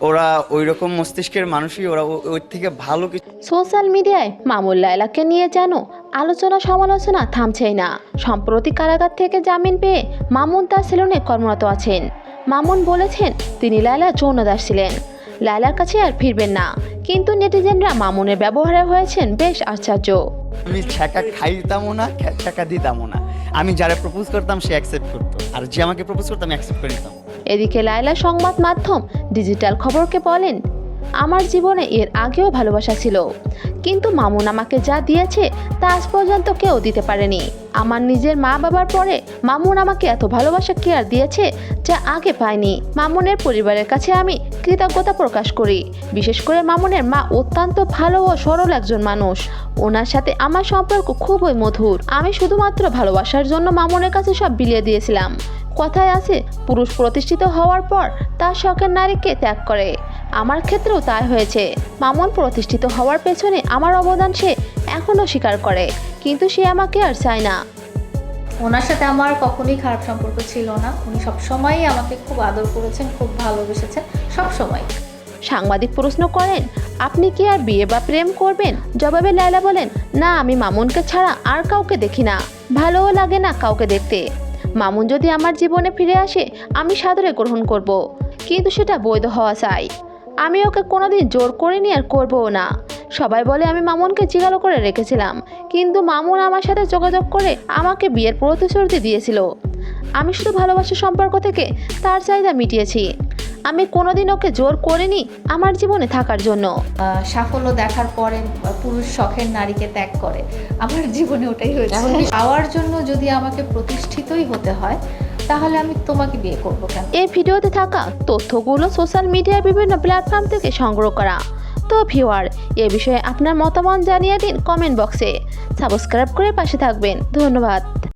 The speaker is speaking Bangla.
ওরা ওই রকম মস্তিষ্কের মানুষই ওরা ওর থেকে ভালো কিছু সোশ্যাল মিডিয়ায় মামুন লায়লাকে নিয়ে যেন আলোচনা সমালোচনা থামছেই না। সম্প্রতি কারাগার থেকে জামিন পেয়ে মামুন তার সেলুনে কর্মরত আছেন। মামুন বলেছেন তিনি লায়লা যৌনদাস ছিলেন। লায়লার কাছে আর ফিরবেন না। কিন্তু নেটিজেনরা মামুনের ব্যবহারে হয়েছেন বেশ আশ্চর্য। আমি ছ্যাঁকা খাইতামও না ছ্যাঁকা দিতামও না। আমি যারা প্রপোজ করতাম সে অ্যাকসেপ্ট করতো। আর যে আমাকে প্রপোজ করতো আমি অ্যাকসেপ্ট করে নিতাম। এদিকে লায়লা সংবাদ মাধ্যম ডিজিটাল খবরকে বলেন আমার জীবনে এর আগেও ভালোবাসা ছিল। কিন্তু মামুন আমাকে যা দিয়েছে, তা আজ পর্যন্ত কেউ দিতে পারেনি। আমার নিজের মা বাবার পরে মামুন আমাকে এত ভালোবাসা কেয়ার দিয়েছে, যা আগে পাইনি। মামুনের পরিবারের কাছে আমি কৃতজ্ঞতা প্রকাশ করি। বিশেষ করে মামুনের মা অত্যন্ত ভালো ও সরল একজন মানুষ। ওনার সাথে আমার সম্পর্ক খুবই মধুর। আমি শুধুমাত্র ভালোবাসার জন্য মামুনের কাছে সব বিলিয়ে দিয়েছিলাম। কথায় আছে, পুরুষ প্রতিষ্ঠিত হওয়ার পর তার শখের নারীকে ত্যাগ করে। আমার ক্ষেত্রেও তাই হয়েছে। মামুন প্রতিষ্ঠিত হওয়ার পেছনে আমার অবদান সে এখনও স্বীকার করে কিন্তু সে আমাকে আর চায় না। ওনার সাথে আমার কখনোই খারাপ সম্পর্ক ছিল না। উনি সবসময়ই আমাকে খুব আদর করেছেন খুব ভালোবেসেছেন সবসময়। সাংবাদিক প্রশ্ন করেন আপনি কি আর বিয়ে বা প্রেম করবেন? জবাবে লায়লা বলেন না আমি মামুনকে ছাড়া আর কাউকে দেখি না। ভালোও লাগে না কাউকে দেখতে। মামুন যদি আমার জীবনে ফিরে আসে আমি সাদরে গ্রহণ করব। কিন্তু সেটা বৈধ হওয়া চাই। আমি ওকে কোনোদিন জোর করিনি আর করবও না। সবাই বলে আমি মামুনকে জিগালো করে রেখেছিলাম। কিন্তু মামুন আমার সাথে যোগাযোগ করে আমাকে বিয়ের প্রতিশ্রুতি দিয়েছিল। আমি শুধু ভালোবাসার সম্পর্ক থেকে তার চাহিদা মিটিয়েছি। আমি কোনোদিন ওকে জোর করিনি আমার জীবনে থাকার জন্য। সাফল্য দেখার পরে পুরুষ শখের নারীকে ত্যাগ করে। আমার জীবনে ওটাই হয়েছে। পাওয়ার জন্য যদি আমাকে প্রতিষ্ঠিতই হতে হয় তাহলে আমি তোমাকে বিয়ে করব কেন? এই ভিডিওতে থাকা তথ্যগুলো সোশ্যাল মিডিয়ার বিভিন্ন প্ল্যাটফর্ম থেকে সংগ্রহ করা। তো ভিওয়ার এ বিষয়ে আপনার মতামত জানিয়ে দিন কমেন্ট বক্সে। সাবস্ক্রাইব করে পাশে থাকবেন। ধন্যবাদ।